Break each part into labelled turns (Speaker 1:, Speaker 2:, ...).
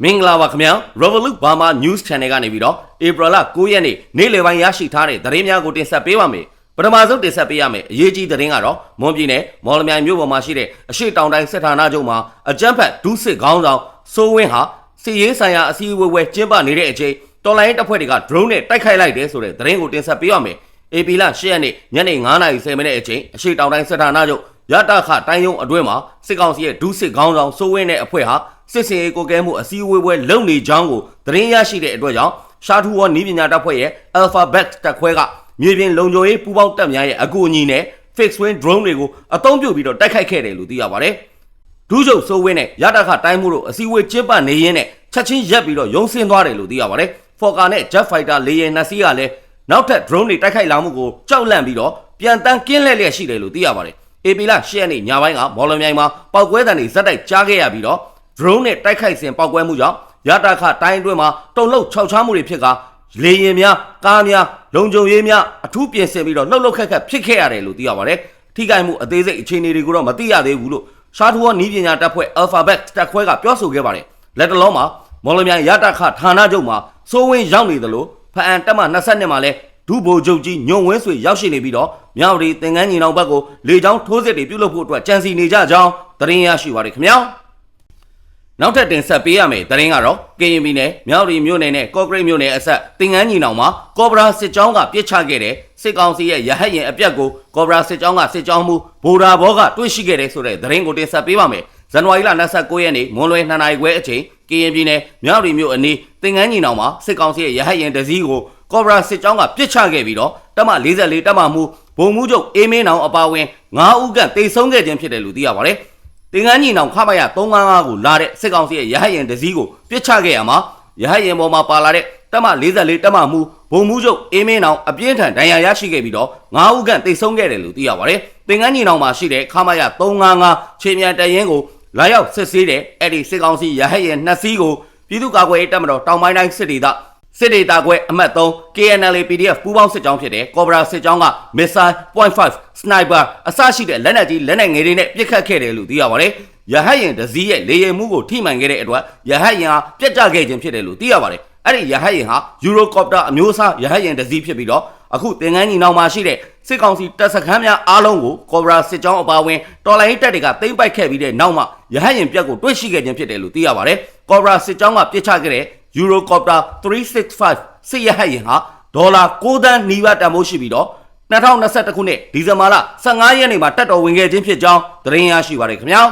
Speaker 1: မင်္ဂလာပါခင်ဗျာ Revolut Burma News Channel ကနေပြီးတော့ဧပြီလ9ရက်နေ့နေ့လယ်ပိုင်းရရှိထားတဲ့သတင်းများကိုတင်ဆက်ပေးပါမယ်ပထမဆုံးတင်ဆက်ပေးရမယ်အရေးကြီးသတင်းကတော့မွန်ပြည်နယ်မော်လမြိုင်မြို့ပေါ်မှာရှိတဲ့အရှိတောင်တိုင်းစစ်ဌာနချုပ်မှာအကြမ်းဖက်ဒုစစ်ခေါင်းဆောင်စိုးဝင်းဟာစီရေးဆိုင်ရာအစည်းအဝေးဝဲကျင်းပနေတဲ့အချိန်တော်လိုင်းတပ်ဖွဲ့တွေက drone နဲ့တိုက်ခိုက်လိုက်တယ်ဆိုတဲ့သတင်းကိုတင်ဆက်ပေးရမယ်ဧပြီလ10ရက်နေ့ညနေ9:30မိနစ်အချိန်အရှိတောင်တိုင်းစစ်ဌာနချုပ်ရတခတိုင်းယုံအတွင်းမှာစစ်ကောင်စီရဲ့ဒုစစ်ခေါင်းဆောင်စိုးဝင်းတဲ့အဖွဲ့ဟာ စစ်စင်ရေးကိုကဲမှုအစည်းအဝေးပွဲလုပ်နေကြောင်းကိုသတင်းရရှိတဲ့အတွက်ကြောင့်ရှာထူဝေါ်နီးပညာတပ်ဖွဲ့ရဲ့ Alphabet တပ်ခွဲကမြေပြင်လုံခြုံရေးပူးပေါင်းတပ်များရဲ့အကူအညီနဲ့ fixed wing drone တွေကိုအသုံးပြုပြီးတော့တိုက်ခိုက်ခဲ့တယ်လို့သိရပါတယ်။ဒူးချုပ်စိုးဝင်းနဲ့ရတခတိုင်းမှုတို့အစည်းအဝေးကျင်းပနေရင်းနဲ့ချက်ချင်းရက်ပြီးတော့ရုံဆင်းသွားတယ်လို့သိရပါတယ်။ Fokker နဲ့ Jet Fighter လေယာဉ်နှစ်စီးကလည်းနောက်ထပ် drone တွေတိုက်ခိုက်လာမှုကိုကြောက်လန့်ပြီးတော့ပြန်တန်းကင်းလှည့်လျက်ရှိတယ်လို့သိရပါတယ်။ AP လ10ရက်နေ့ညပိုင်းကမော်လမြိုင်မှာပောက်ကွဲတံတွေဇက်တိုက်ကြားခဲ့ရပြီးတော့ drone နဲ့တိုက်ခိုက်စဉ်ပောက်ကွဲမှုကြောင့်ရတာခတိုင်းအတွင်းမှာတုံလုတ်ခြောက်ချားမှုတွေဖြစ်ကလေရင်များကားများလုံခြုံရေးများအထူးပြင်ဆင်ပြီးတော့လှုပ်လှုပ်ခက်ခက်ဖြစ်ခဲ့ရတယ်လို့သိရပါတယ်။ထိခိုက်မှုအသေးစိတ်အခြေအနေတွေကိုတော့မသိရသေးဘူးလို့ရှားထူဝနီးပညာတပ်ဖွဲ့ Alphabet တပ်ခွဲကပြောဆိုခဲ့ပါတယ်။လက်တလုံးမှာမော်လမြိုင်ရတာခဌာနချုပ်မှာစိုးဝင်းရောက်နေသလိုဖအံတက်မှ22မှာလဲဒုဗိုလ်ချုပ်ကြီးညွန်ဝင်းဆွေရောက်ရှိနေပြီးတော့မြောက်ရီသင်္ကန်းညီနောင်ဘက်ကိုလေကြောင်းထိုးစစ်တွေပြုလုပ်ဖို့အတွက်ကြံစီနေကြကြောင်းသတင်းရရှိပါရခင်ဗျာ။ နောက်ထပ်တင်ဆက်ပေးရမယ်တရင်ကတော့ကရင်ပြည်နယ်မြောက်ရီမြို့နယ်နဲ့ကော့ဂရိတ်မြို့နယ်အဆက်တင်ငန်းညီနောင်မှာကောဘရာစစ်ကြောင်းကပြစ်ချခဲ့တဲ့စစ်ကောင်စီရဲ့ရဟတ်ရင်အပြက်ကိုကောဘရာစစ်ကြောင်းကစစ်ကြောင်းမှုဗိုလ်ဒါဘောကတွေ့ရှိခဲ့တဲ့ဆိုတဲ့တရင်ကိုတင်ဆက်ပေးပါမယ်ဇန်နဝါရီလ29ရက်နေ့မွန်လွယ်2နာရီခွဲအချိန်ကရင်ပြည်နယ်မြောက်ရီမြို့အနီးတင်ငန်းညီနောင်မှာစစ်ကောင်စီရဲ့ရဟတ်ရင်တစည်းကိုကောဘရာစစ်ကြောင်းကပြစ်ချခဲ့ပြီးတော့တပ်မ44တပ်မမှုဘုံမှုချုပ်အေးမင်းနောင်အပါဝင်9ဦးကတေဆုံးခဲ့ခြင်းဖြစ်တယ်လို့သိရပါတယ် တင်ကန်းညီနောင်ခမရ355ကိုလာတဲ့စစ်ကောင်စီရဲ့ရဟတ်ရင်တစည်းကိုပြစ်ချခဲ့ရမှာရဟတ်ရင်ပေါ်မှာပါလာတဲ့တပ်မ44တပ်မမှုဘုံမှုချုပ်အေးမင်းနောင်အပြင်းထန်ဒဏ်ရာရရှိခဲ့ပြီးတော့9ဦးခန့်တိတ်ဆုံးခဲ့တယ်လို့သိရပါတယ်တင်ကန်းညီနောင်မှာရှိတဲ့ခမရ355ခြေမြန်တရင်ကိုလာရောက်စစ်ဆေးတဲ့အဲ့ဒီစစ်ကောင်စီရဟတ်ရင်နှစ်စီးကိုပြည်သူ့ကာကွယ်ရေးတပ်မတော်တောင်ပိုင်းတိုင်းစစ်ဒေသ စစ်ဒေတာခွဲအမှတ်3 KNL PDF ပူးပေါင်းစစ်ကြောင်းဖြစ်တဲ့ Cobra စစ်ကြောင်းက Missile .5 Sniper အစရှိတဲ့လက်နက်ကြီးလက်နက်ငယ်တွေနဲ့ပစ်ခတ်ခဲ့တယ်လို့သိရပါတယ်။ရဟတ်ရင်တစည်းရဲ့လေယာဉ်မှုကိုထိမှန်ခဲ့တဲ့အတွက်ရဟတ်ရင်ဟာပြတ်ကျခဲ့ခြင်းဖြစ်တယ်လို့သိရပါတယ်။အဲ့ဒီရဟတ်ရင်ဟာ Eurocopter အမျိုးအစားရဟတ်ရင်တစည်းဖြစ်ပြီးတော့အခုသင်္ကန်းညီနောင်မှာရှိတဲ့စစ်ကောင်စီတပ်စခန်းများအားလုံးကို Cobra စစ်ကြောင်းအပါအဝင်တော်လိုင်းတပ်တွေကသိမ်းပိုက်ခဲ့ပြီးတဲ့နောက်မှာရဟတ်ရင်ပြတ်ကိုတွေ့ရှိခဲ့ခြင်းဖြစ်တယ်လို့သိရပါတယ်။ Cobra စစ်ကြောင်းကပြစ်ချခဲ့တဲ့ Eurocopter 365စစ်ရဟတ်ယာဉ်ဟာဒေါ်လာ6သန်းနီးပါးတန်ဖိုးရှိပြီးတော့2021ခုနှစ်ဒီဇင်ဘာလ15ရက်နေ့မှာတက်တော်ဝင်ခဲ့ခြင်းဖြစ်ကြောင်းသတင်းရရှိပါရခင်ဗျာ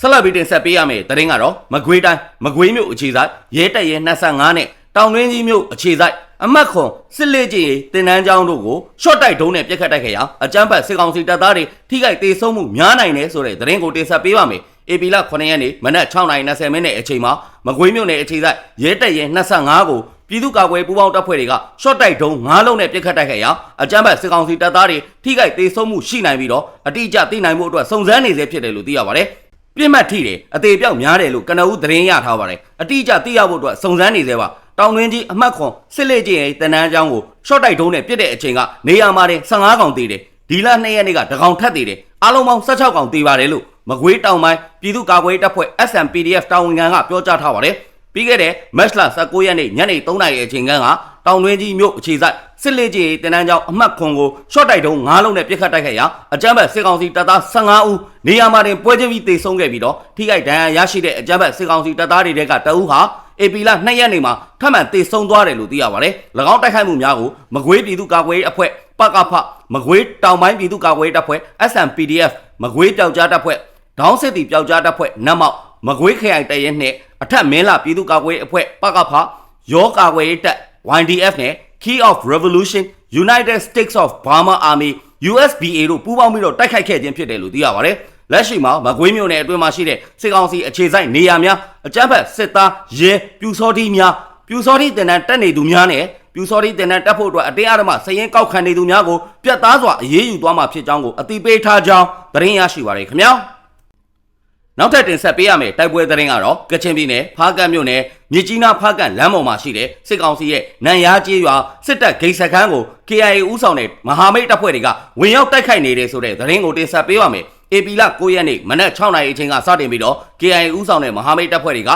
Speaker 1: ဆက်လက်ပြီးတင်ဆက်ပေးရမယ့်သတင်းကတော့မကွေးတိုင်းမကွေးမြို့အခြေဆိုင်ရဲတပ်ရဲ25နဲ့တောင်တွင်းကြီးမြို့အခြေဆိုင်အမတ်ခွန်စစ်လေကြီးတင်နန်းကျောင်းတို့ကိုရှော့တိုက်ဒုံးနဲ့ပြစ်ခတ်တိုက်ခဲ့ရာအကြမ်းဖက်စစ်ကောင်စီတပ်သားတွေထိခိုက်ဒေဆုံးမှုများနိုင်တယ်ဆိုတဲ့သတင်းကိုတင်ဆက်ပေးပါမယ်။ AP လ9ရက်နေ့မနက်6:20မိနစ်အချိန်မှာမကွေးမြို့နယ်အခြေဆိုင်ရဲတပ်ရဲ25ကိုပြည်သူ့ကာကွယ်ပူးပေါင်းတပ်ဖွဲ့တွေကရှော့တိုက်ဒုံး9လုံးနဲ့ပြစ်ခတ်တိုက်ခဲ့ရာအကြမ်းဖက်စစ်ကောင်စီတပ်သားတွေထိခိုက်ဒေဆုံးမှုရှိနိုင်ပြီးတော့အတိအကျသိနိုင်မှုအတွက်စုံစမ်းနေစေဖြစ်တယ်လို့သိရပါတယ်။ပြစ်မှတ်ထိတယ်အသေးပြောက်များတယ်လို့ကနဦးသတင်းရထားပါတယ်။အတိအကျသိရဖို့အတွက်စုံစမ်းနေစေပါတောင်တွင်းကြီးအမှတ်ခွန်စစ်လေကျင်းရဲ့တနန်းချောင်းကိုရှော့တိုက်ဒုံးနဲ့ပြစ်တဲ့အချိန်ကနေရာမှာတင်15កောင်သေးတယ်ဒီလ2ရက်နေ့ကတကောင်ထက်သေးတယ်အားလုံးပေါင်း16កောင်သေးပါတယ်လို့ မကွေးတောင်ပိုင်းပြည်သူ့ကာကွယ်တပ်ဖွဲ့ SMPDF တာဝန်ခံကပြောကြားထားပါတယ်ပြီးခဲ့တဲ့မတ်လ19ရက်နေ့ညနေ3နာရီအချိန်ကတောင်တွင်းကြီးမြို့အခြေဆိုင်စစ်လေကြီးတနန်းကျောင်းအမှတ်ခွန်ကိုရှော့တိုက်တုံး9လုံးနဲ့ပြစ်ခတ်တိုက်ခဲ့ရာအကြမ်းဖက်စစ်ကောင်စီတပ်သား15ဦးနေရာမှာတင်ပွဲချင်းပြီးတေဆုံးခဲ့ပြီးတော့ထိခိုက်ဒဏ်ရာရရှိတဲ့အကြမ်းဖက်စစ်ကောင်စီတပ်သားတွေကတအူးဟာအေပီလာ2ရက်နေ့မှာထပ်မံတေဆုံးသွားတယ်လို့သိရပါတယ်။၎င်းတိုက်ခိုက်မှုများကိုမကွေးပြည်သူ့ကာကွယ်ရေးအဖွဲ့ပကဖမကွေးတောင်ပိုင်းပြည်သူ့ကာကွယ်ရေးတပ်ဖွဲ့ SMPDF မကွေးပျောက်ကြားတပ်ဖွဲ့ ဒေါင်းစစ်တီပျောက်ကြားတပ်ဖွဲ့နတ်မောက်မကွေးခရိုင်တရဲနှင့်အထက်မင်းလာပြည်သူ့ကာကွယ်ရေးအဖွဲ့ပကဖရောကာကွယ်ရေးတပ် YDF နဲ့ Key of Revolution United States of Burma Army USBA တို့ပူးပေါင်းပြီးတော့တိုက်ခိုက်ခဲ့ခြင်းဖြစ်တယ်လို့သိရပါတယ်။လက်ရှိမှာမကွေးမြို့နယ်အတွင်းမှာရှိတဲ့စစ်ကောင်စီအခြေစိုက်နေရာများအကြမ်းဖက်စစ်သားရဲပြူစောတိများပြူစောတိတင်တန်းတက်နေသူများနဲ့ပြူစောတိတင်တန်းတက်ဖို့အတွက်အတင်းအဓမ္မစရင်ကောက်ခံနေသူများကိုပြတ်သားစွာအရေးယူသွားမှာဖြစ်ကြောင်းကိုအတိပေးထားကြောင်းသတင်းရရှိပါရခင်ဗျာ။ နောက်ထပ်တင်ဆက်ပေးရမယ့်တိုက်ပွဲသတင်းကတော့ကချင်ပြည်နယ်ဖားကတ်မြို့နယ်မြစ်ကြီးနားဖားကတ်လမ်းပေါ်မှာရှိတဲ့စစ်ကောင်စီရဲ့နန်ရားကျေးရွာစစ်တပ်ဂိတ်စခန်းကို KIA ဦးဆောင်တဲ့မဟာမိတ်တပ်ဖွဲ့တွေကဝင်ရောက်တိုက်ခိုက်နေတယ်ဆိုတဲ့သတင်းကိုတင်ဆက်ပေးပါမယ်။ AP လ9ရက်နေ့မနက်6နာရီအချိန်ကစတင်ပြီးတော့ KIA ဦးဆောင်တဲ့မဟာမိတ်တပ်ဖွဲ့တွေက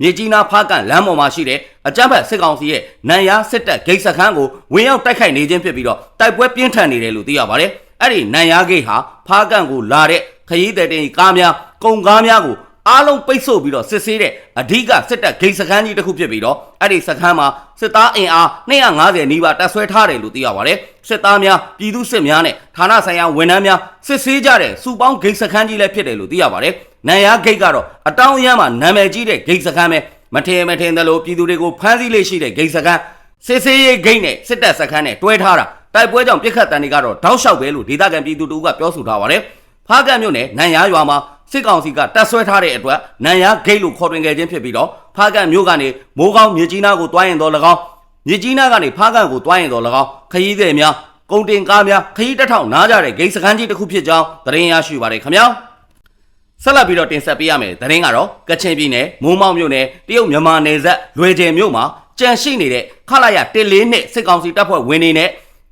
Speaker 1: မြေကြီးနားဖားကန်လမ်းပေါ်မှာရှိတဲ့အကြမ်းဖက်စစ်ကောင်စီရဲ့နန်ရစစ်တပ်ဂိတ်စခန်းကိုဝင်ရောက်တိုက်ခိုက်နေခြင်းဖြစ်ပြီးတော့တိုက်ပွဲပြင်းထန်နေတယ်လို့သိရပါတယ်အဲ့ဒီနန်ရဂိတ်ဟာဖားကန်ကိုလာတဲ့ခရီးသည်တင်ကားများ ကုန်ကားများကိုအားလုံးပိတ်ဆို့ပြီးတော့စစ်ဆေးတဲ့အဓိကစစ်တပ်ဂိတ်စခန်းကြီးတစ်ခုဖြစ်ပြီးတော့အဲ့ဒီစခန်းမှာစစ်သားအင်အား250နီးပါးတပ်ဆွဲထားတယ်လို့သိရပါတယ်စစ်သားများပြည်သူစစ်များနဲ့ဌာနဆိုင်ရာဝန်ထမ်းများစစ်ဆေးကြတဲ့စုပေါင်းဂိတ်စခန်းကြီးလည်းဖြစ်တယ်လို့သိရပါတယ်နန်ရဂိတ်ကတော့အတောင်အရမ်းမှာနာမည်ကြီးတဲ့ဂိတ်စခန်းပဲမထင်မထင်သလိုပြည်သူတွေကိုဖမ်းဆီးလေးရှိတဲ့ဂိတ်စခန်းစစ်ဆေးရေးဂိတ်နဲ့စစ်တပ်စခန်းနဲ့တွဲထားတာတိုက်ပွဲကြောင့်ပြစ်ခတ်တန်တွေကတော့တောက်လျှောက်ပဲလို့ဒေသခံပြည်သူတို့ကပြောဆိုထားပါတယ်ဖားကန့်မြို့နယ်နန်ရရွာမှာ စစ်ကောင်စီကတပ်ဆွဲထားတဲ့အတွက်နန်ရဂိတ်လို့ခေါ်တွင်ခဲ့ခြင်းဖြစ်ပြီးတော့ဖားကန့်မြို့ကနေမိုးကောင်းမြေကြီးနားကိုတွားရင်တော့၎င်းမြေကြီးနားကနေဖားကန့်ကိုတွားရင်တော့၎င်းခရီးသည်များကုန်တင်ကားများခရီးတစ်ထောင်နားကြတဲ့ဂိတ်စခန်းကြီးတစ်ခုဖြစ်ကြောင်းသတင်းရရှိပါတယ်ခင်ဗျာဆက်လက်ပြီးတော့တင်ဆက်ပေးရမယ်သတင်းကတော့ကချင်ပြည်နယ်မိုးမောက်မြို့နယ်တရုတ်မြန်မာနယ်စပ်လွယ်ကျယ်မြို့မှာကြန့်ရှိနေတဲ့ခလာရ14နှစ်စစ်ကောင်စီတပ်ဖွဲ့ဝင်နေနဲ့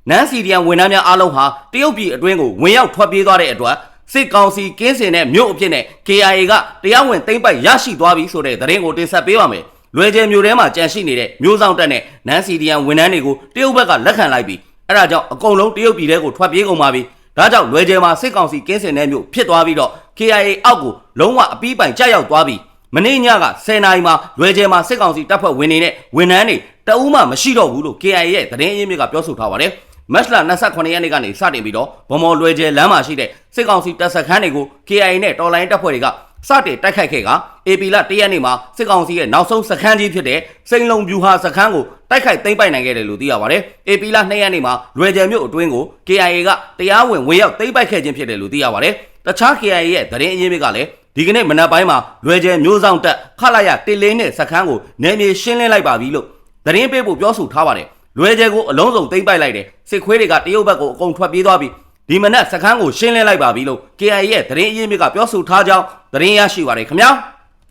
Speaker 1: နန်းစီဒီယန်ဝန်ထမ်းများအားလုံးဟာတရုတ်ပြည်အတွင်းကိုဝင်ရောက်ထွက်ပြေးသွားတဲ့အတွက် စစ်ကောင်စီကင်းစင်တဲ့မြို့အဖြစ်နဲ့ KIA ကတရားဝင်သိမ်းပိုက်ရရှိသွားပြီဆိုတဲ့သတင်းကိုတင်ဆက်ပေးပါမယ်။လွယ်ကျယ်မြို့ထဲမှာကြန့်ရှိနေတဲ့မြို့ဆောင်တပ်နဲ့နန်းစီဒီယန်ဝန်ထမ်းတွေကိုတရုတ်ဘက်ကလက်ခံလိုက်ပြီးအဲဒါကြောင့်အကုန်လုံးတရုတ်ပြည်ထဲကိုထွက်ပြေးကုန်ပါပြီ။ဒါကြောင့်လွယ်ကျယ်မှာစစ်ကောင်စီကင်းစင်တဲ့မြို့ဖြစ်သွားပြီးတော့ KIA အောက်ကိုလုံးဝအပီးပိုင်ကြရောက်သွားပြီးမနေ့ညက10နာရီမှာလွယ်ကျယ်မှာစစ်ကောင်စီတပ်ဖွဲ့ဝင်နေတဲ့ဝန်ထမ်းတွေတအူးမှမရှိတော့ဘူးလို့ KIA ရဲ့သတင်းအရင်းမြစ်ကပြောဆိုထားပါတယ်။ မတ်လ28ရက်နေ့ကနေစတင်ပြီးတော့ဗမော်လွယ်ကျယ်လမ်းမှာရှိတဲ့စစ်ကောင်စီတပ်စခန်းတွေကို KIA နဲ့တော်လိုင်းတပ်ဖွဲ့တွေကစတင်တိုက်ခိုက်ခဲ့က AP လ1ရက်နေ့မှာစစ်ကောင်စီရဲ့နောက်ဆုံးစခန်းကြီးဖြစ်တဲ့စိန်လုံဗျူဟာစခန်းကိုတိုက်ခိုက်သိမ်းပိုက်နိုင်ခဲ့တယ်လို့သိရပါတယ်။ AP လ2ရက်နေ့မှာလွယ်ကျယ်မြို့အတွင်းကို KIA ကတရားဝင်ဝင်ရောက်သိမ်းပိုက်ခဲ့ခြင်းဖြစ်တယ်လို့သိရပါတယ်။တခြား KIA ရဲ့သတင်းအရင်းမြစ်ကလည်းဒီကနေ့မနက်ပိုင်းမှာလွယ်ကျယ်မျိုးဆောင်တက်ခလာရတေလင်းနဲ့စခန်းကိုနယ်မြေရှင်းလင်းလိုက်ပါပြီလို့သတင်းပေးဖို့ပြောဆိုထားပါတယ်။ လွယ်ကျယ်ကိုအလုံးစုံသိမ်းပိုက်လိုက်တယ်။စစ်ခွေးတွေကတရုတ်ဘက်ကိုအကုန်ထွက်ပြေးသွားပြီ။ဒီမနက်စခန်းကိုရှင်းလင်းလိုက်ပါပြီလို့ KIA ရဲ့သတင်းအရင်းမြစ်ကပြောဆိုထားကြောင်းသတင်းရရှိပါတယ်ခင်ဗျာ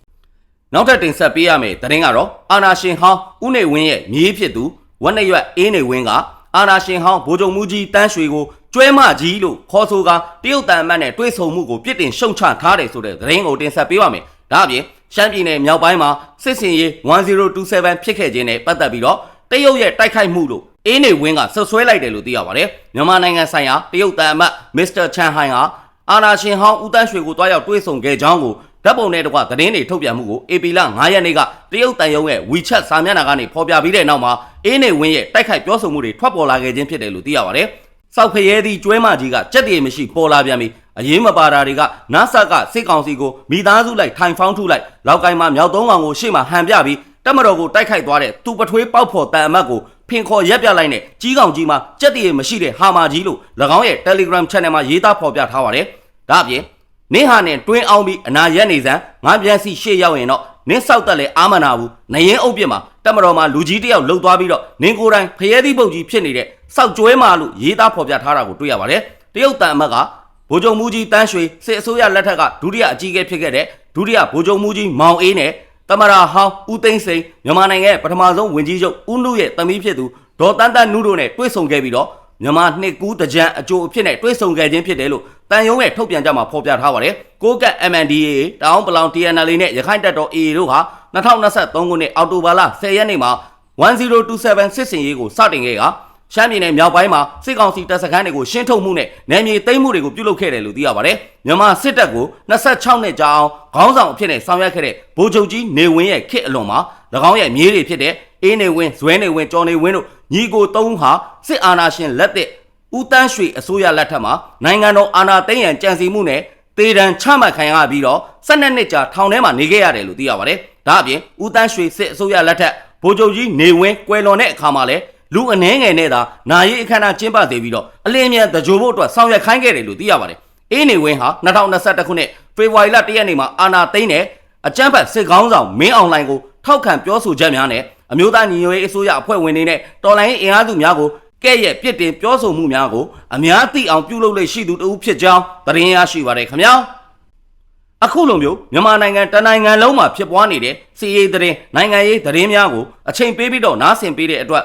Speaker 1: ။နောက်ထပ်တင်ဆက်ပေးရမယ့်သတင်းကတော့အာနာရှင်ဟောင်းဦးနေဝင်းရဲ့မြေးဖြစ်သူဝက်နေရွက်အေးနေဝင်းကအာနာရှင်ဟောင်းဗိုလ်ချုပ်မူကြီးတန်းရွှေကိုကျွဲမကြီးလို့ခေါ်ဆိုကတရုတ်တန်အမတ်နဲ့တွဲဆုံမှုကိုပြစ်တင်ရှုံချထားတယ်ဆိုတဲ့သတင်းကိုတင်ဆက်ပေးပါမယ်။ဒါအပြင်ရှမ်းပြည်နယ်မြောက်ပိုင်းမှာစစ်စင်ရေး1027ဖြစ်ခဲ့ခြင်းနဲ့ပတ်သက်ပြီးတော့ တရုတ်ရဲ့တိုက်ခိုက်မှုလို့အေးနေဝင်းကဆွဆွဲလိုက်တယ်လို့သိရပါတယ်။မြန်မာနိုင်ငံဆိုင်ရာတရုတ်တန်အမတ်မစ္စတာချန်ဟိုင်ဟာအာနာရှင်ဟောင်းဦးတန်းရွှေကိုတွားရောက်တွဲဆုံခဲ့ကြောင်းကိုဓာတ်ပုံနဲ့တကွသတင်းတွေထုတ်ပြန်မှုကို AP လ9ရက်နေ့ကတရုတ်တန်ယုံရဲ့ WeChat စာမျက်နှာကနေဖော်ပြပြီးတဲ့နောက်မှာအေးနေဝင်းရဲ့တိုက်ခိုက်ပြောဆိုမှုတွေထွက်ပေါ်လာခဲ့ခြင်းဖြစ်တယ်လို့သိရပါတယ်။စောက်ဖရဲသည့်ကျွဲမကြီးကကြက်တည်မရှိပေါ်လာပြန်ပြီးအရေးမပါတာတွေကနာဆာကစစ်ကောင်စီကိုမိသားစုလိုက်ထိုင်ဖောင်းထုလိုက်လောက်ကိုင်းမှာမြောက်သုံးကောင်ကိုရှေ့မှာဟန်ပြပြီး တက်မတော်ကိုတိုက်ခိုက်သွားတဲ့သူပထွေးပေါက်ဖော်တန်အမတ်ကိုဖင်ခေါ်ရက်ပြလိုက်နဲ့ကြီးကောင်ကြီးမှာကြက်တည်မရှိတဲ့ဟာမာကြီးလို့၎င်းရဲ့ Telegram Channel မှာရေးသားဖော်ပြထားပါတယ်။ဒါအပြင်နင်းဟာနဲ့တွင်းအောင်ပြီးအနာရက်နေစမ်းငါပြန်စီရှေ့ရောက်ရင်တော့နင်းဆောက်တက်လဲအာမနာဘူးနရင်အုပ်ပြစ်မှာတက်မတော်မှာလူကြီးတယောက်လှုပ်သွားပြီးတော့နင်းကိုယ်တိုင်ဖရဲသီးပုတ်ကြီးဖြစ်နေတဲ့စောက်ကျွဲမာလို့ရေးသားဖော်ပြထားတာကိုတွေ့ရပါတယ်တရုတ်တန်အမတ်ကဗိုလ်ချုပ်မူကြီးတန်းရွှေစစ်အစိုးရလက်ထက်ကဒုတိယအကြီးအကဲဖြစ်ခဲ့တဲ့ဒုတိယဗိုလ်ချုပ်မူကြီးမောင်အေးနဲ့ တမရာဟောင်းဦးသိန်းစိန်မြန်မာနိုင်ငံရဲ့ပထမဆုံးဝင်ကြီးချုပ်ဦးနုရဲ့သမီးဖြစ်သူဒေါ်တန်းတန်းနုတို့နဲ့တွေ့ဆုံခဲ့ပြီးတော့မြန်မာနှစ်ကူးတကြံအကျိုးအဖြစ်နဲ့တွဲဆုံခဲ့ခြင်းဖြစ်တယ်လို့တန်ယုံရဲ့ထုတ်ပြန်ကြမှာဖော်ပြထားပါတယ်။ကိုကတ် MNDAA တောင်ပလောင် TNL နဲ့ရခိုင်တပ်တော် AA တို့ဟာ2023ခုနှစ်အောက်တိုဘာလ10ရက်နေ့မှာ1027စစ်စင်ရေးကိုစတင်ခဲ့က ရှမ်းပြည်နယ်မြောက်ပိုင်းမှာစစ်ကောင်စီတပ်စခန်းတွေကိုရှင်းထုတ်မှုနဲ့နယ်မြေသိမ်းမှုတွေကိုပြုလုပ်ခဲ့တယ်လို့သိရပါတယ်။မြန်မာစစ်တပ်ကို26နှစ်ကြာအောင်ခေါင်းဆောင်အဖြစ်နဲ့ဆောင်ရွက်ခဲ့တဲ့ဗိုလ်ချုပ်ကြီးနေဝင်းရဲ့ခေတ်အလွန်မှာ၎င်းရဲ့မြေးတွေဖြစ်တဲ့အေးနေဝင်းဇွဲနေဝင်းကျော်နေဝင်းတို့ညီကိုသုံးဟာစစ်အာဏာရှင်လက်သက်ဦးတန်းရွှေအစိုးရလက်ထက်မှာနိုင်ငံတော်အာဏာသိမ်းရန်ကြံစည်မှုနဲ့တေတံချမှတ်ခံရပြီးတော့12နှစ်ကြာထောင်ထဲမှာနေခဲ့ရတယ်လို့သိရပါတယ်။ဒါအပြင်ဦးတန်းရွှေစစ်အစိုးရလက်ထက်ဗိုလ်ချုပ်ကြီးနေဝင်းကွယ်လွန်တဲ့အခါမှာလည်း လူအနှဲငယ်နဲ့သာနာရီအခမ်းအနားကျင်းပသေးပြီးတော့အလင်းမြန်တကြိုဖို့အတွက်ဆောင်ရွက်ခိုင်းခဲ့တယ်လို့သိရပါတယ်။အေးနေဝင်းဟာ2021ခုနှစ်ဖေဖော်ဝါရီလ1ရက်နေ့မှာအာဏာသိမ်းတဲ့အကြမ်းဖက်စစ်ကောင်းဆောင်မင်းအောင်လှိုင်ကိုထောက်ခံပြောဆိုချက်များနဲ့အမျိုးသားညီညွတ်ရေးအစိုးရအဖွဲ့ဝင်တွေနဲ့တော်လိုင်းအင်အားစုများကိုကဲ့ရဲ့ပြစ်တင်ပြောဆိုမှုများကိုအများသိအောင်ပြုလုပ်လေရှိသူတဦးဖြစ်ကြောင်းသတင်းရရှိပါတယ်ခင်ဗျာအခုလိုမျိုးမြန်မာနိုင်ငံတနိုင်ငံလုံးမှာဖြစ်ပွားနေတဲ့စီးရေးသတင်းနိုင်ငံရေးသတင်းများကိုအချိန်ပေးပြီးတော့နားဆင်ပေးတဲ့အတွက်